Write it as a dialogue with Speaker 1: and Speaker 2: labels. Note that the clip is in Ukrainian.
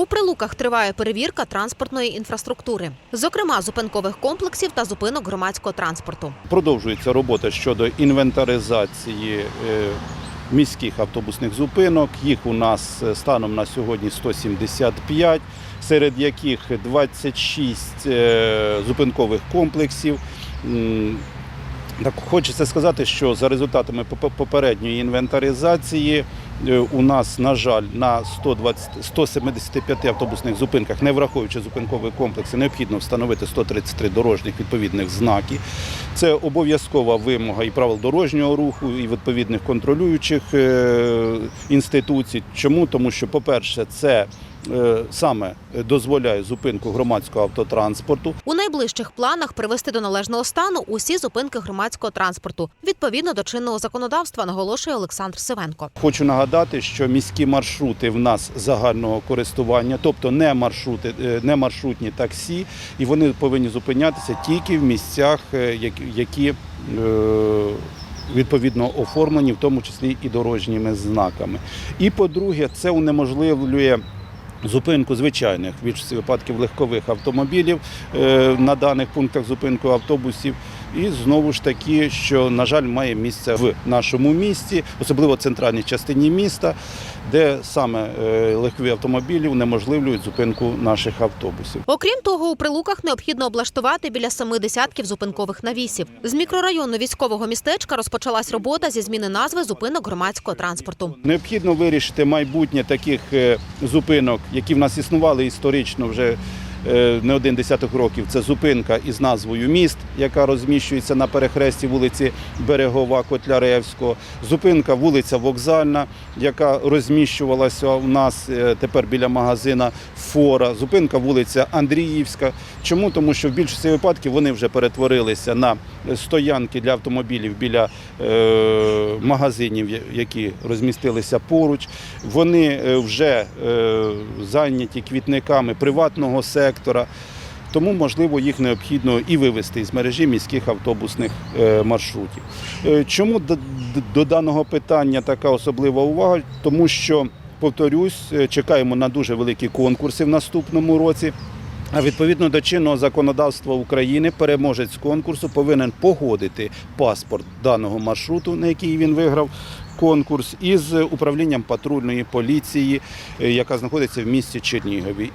Speaker 1: У прилуках триває перевірка транспортної інфраструктури, зокрема зупинкових комплексів та зупинок громадського транспорту.
Speaker 2: Продовжується робота щодо інвентаризації е, міських автобусних зупинок. Їх у нас е, станом на сьогодні 175, серед яких 26 е, зупинкових комплексів. Так хочеться сказати, що за результатами попередньої інвентаризації у нас, на жаль, на 120, 175 автобусних зупинках, не враховуючи зупинкові комплекси, необхідно встановити 133 дорожніх відповідних знаки. Це обов'язкова вимога і правил дорожнього руху, і відповідних контролюючих е, інституцій. Чому? Тому що, по-перше, це е, саме дозволяє зупинку громадського автотранспорту.
Speaker 1: У найближчих планах привести до належного стану усі зупинки громадського транспорту відповідно до чинного законодавства, наголошує Олександр Сивенко.
Speaker 2: Хочу нагадати, що міські маршрути в нас загального користування, тобто не маршрути, е, не маршрутні таксі, і вони повинні зупинятися тільки в місцях, е, які- е, відповідно оформлені, в тому числі і дорожніми знаками. І по-друге, це унеможливлює. Зупинку звичайних більшості випадків легкових автомобілів е, на даних пунктах зупинку автобусів. І знову ж таки, що на жаль має місце в нашому місті, особливо в центральній частині міста, де саме е, легкові автомобілі унеможливлюють зупинку наших автобусів.
Speaker 1: Окрім того, у прилуках необхідно облаштувати біля семи десятків зупинкових навісів. З мікрорайону військового містечка розпочалась робота зі зміни назви зупинок громадського транспорту.
Speaker 2: Необхідно вирішити майбутнє таких е, зупинок, які в нас існували історично вже не один десяток років. Це зупинка із назвою міст, яка розміщується на перехресті вулиці Берегова Котляревського. Зупинка вулиця Вокзальна, яка розміщувалася у нас е, тепер біля магазина Фора. Зупинка вулиця Андріївська. Чому? Тому що в більшості випадків вони вже перетворилися на стоянки для автомобілів біля е, магазинів, які розмістилися поруч. Вони е, вже е, зайняті квітниками приватного сектора. Тому, можливо, їх необхідно і вивести з мережі міських автобусних е, маршрутів. Е, Чому до, до даного питання така особлива увага? Тому що, повторюсь, е, чекаємо на дуже великі конкурси в наступному році. А відповідно до чинного законодавства України, переможець конкурсу повинен погодити паспорт даного маршруту, на який він виграв конкурс, із управлінням патрульної поліції, яка знаходиться в місті Чернігові.